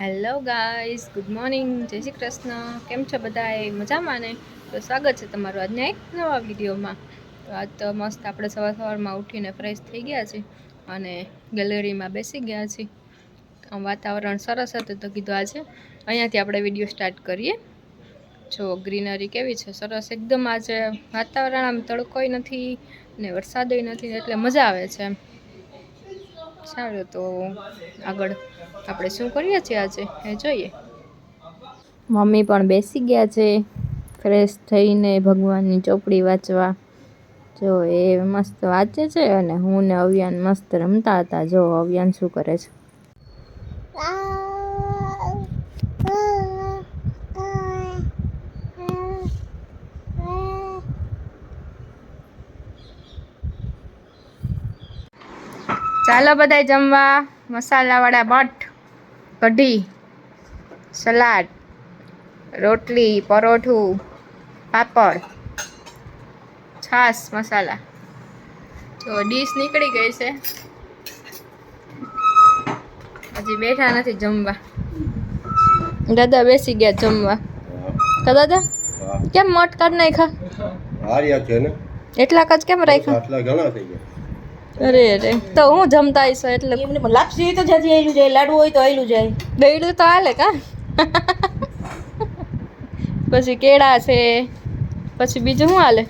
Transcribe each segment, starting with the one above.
Hello guys good morning જય શ્રી કૃષ્ણ. કેમ છો બધા એ મજામાં ને? તો સ્વાગત છે તમારું આજના એક નવા વિડીયોમાં. તો આજ તો મસ્ત આપણે સવાર સવારમાં ઉઠીને ફ્રેશ થઈ ગયા છીએ અને ગેલેરીમાં બેસી ગયા છીએ. આમ વાતાવરણ સરસ હતું તો કીધું આજે અહીંયાથી આપણે વીડિયો સ્ટાર્ટ કરીએ. જો ગ્રીનરી કેવી છે? સરસ એકદમ આજે વાતાવરણ આમ તડકોય નથી ને વરસાદય નથી એટલે મજા આવે છે એમ. સારું, તો આગળ આપણે શું કરીએ છીએ આજે? એ જોઈએ. મમ્મી પણ બેસી ગયા છે, ફ્રેશ થઈને ભગવાનની ચોપડી વાંચવા. જો એ મસ્ત વાંચે છે અને હું ને અવ્યાન મસ્ત રમતા હતા. જો અવ્યાન શું કરે છે? ચાલો બધાય જમવા. મસાલાવાળા મઠ કઢી સલાડ રોટલી પરોઠું પાપડ છાશ મસાલા. જો ડીશ નીકળી ગઈ છે. હજી બેઠા નથી જમવા. દાદા બેસી ગયા જમવા. તો દાદા કેમ મઠ કાઢ નાખ્યા? હાર્યા છે ને. એટલા જ કેમ રાખ્યા? આટલા ઘણા થઈ ગયા. અરે અરે. તો હું જમતા આવીશ એટલે એમને પણ લાપસી હોય તો જ્યાંથી આવેલું જાય લાડુ હોય તો આવેલું જાય. દઈડું તો હાલે કા? પછી કેળા છે પછી બીજું શું હાલે?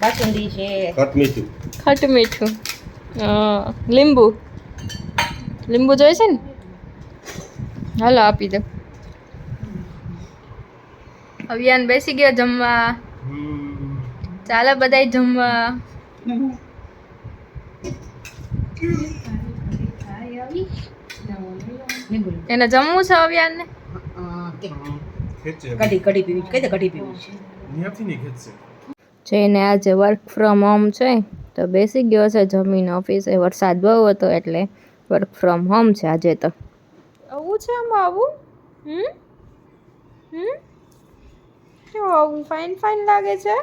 બાસુંદી છે. ખટ મીઠું. ખટ મીઠું. લીંબુ. લીંબુ જોઈએ છે ને? હાલો આપી દો. અવિયાન બેસી ગયો જમવા. ચાલો બધાય જમવા. એને જમવું છે અવિયાનને? કઢી કઢી પીવી કઈ કઢી પીવી છે? જઈને આજે વર્ક ફ્રોમ હોમ છે તો બેસી ગયો છે જમીન ઓફિસે વરસાદ બહુ હતો એટલે વર્ક ફ્રોમ હોમ છે આજે તો. આવું છે આમાં આવું? હમ? હમ? કેવું આવું ફાઇન ફાઇન લાગે છે.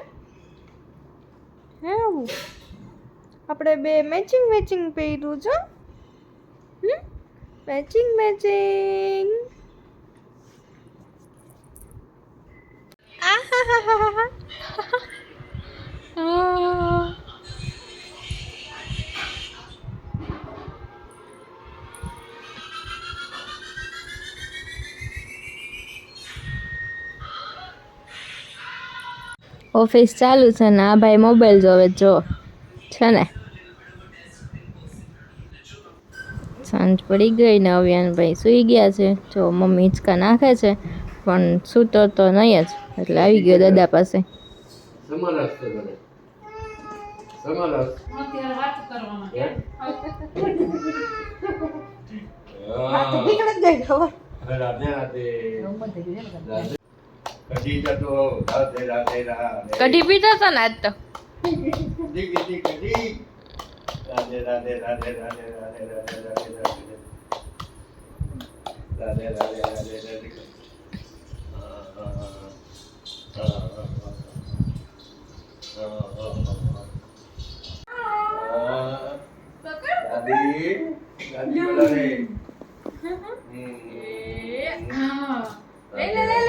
હે આવું? આપણે બે મેચિંગ મેચિંગ પહેર્યું છે. Matching matching. ઓફિસ ચાલુ છે ને, આ ભાઈ મોબાઈલ જોવે જો. છે ને? સાંજ પડી ગઈ ને અવિયાનભાઈ સૂઈ ગયા છે. જો મમ્મી હિંચકા નાખે છે પણ સૂતો તો નહીં જ. એટલે આવી ગયો દાદા પાસે. કઢી જતો રાધે રાધે રાધે કઢી પીધો તો ને આજ તો. dik dik dik. Radhe radhe radhe radhe radhe radhe radhe radhe. Radhe radhe radhe radhe. Tadi, tadi boleh. Hmm. Eh, ah, lele lele.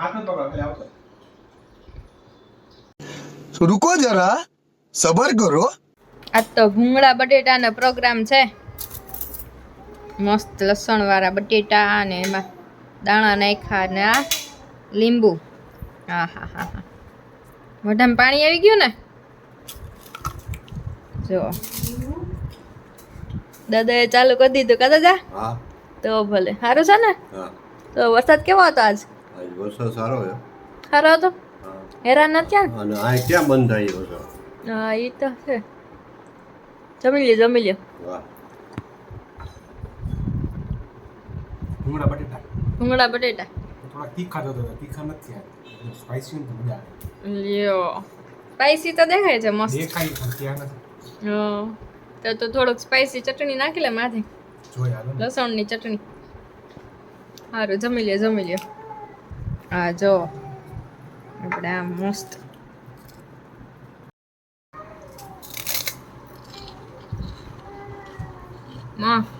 આ रुको जरा સબર કરો આજ તો ભૂંગળા બટેટાનો પ્રોગ્રામ છે. મસ્ત લસણવાળા બટેટા અને એમાં દાણા નાખ્યા ને આ લીંબુ. હા હા હા હા. મોઢામાં પાણી આવી ગયું ને? જો. દાદાએ ચાલુ કરી દીધું કા દાદા? તો ભલે. સારું છે ને? તો વરસાદ કેવો હતો આજ? વરસાદ સારો હતો સારો હતો? હેરાન નથી અને આ ક્યાં બંધ થઈ હા એ તો છે જમી લ્યો જમી લ્યો વાહ ભૂંગળા બટેટા ભૂંગળા બટેટા થોડા તીખા તો હતા તીખા નથી સ્પાઈસી તો મજા આવે લ્યો સ્પાઈસી તો દેખાય છે મસ્ત દેખાય પણ ત્યાં નથી હા. તો તો થોડુંક સ્પાઈસી ચટણી નાખી લે માથે લસણની ચટણી સારું જમી લે જમી લે હા જો આપણે આ મસ્ત Mom.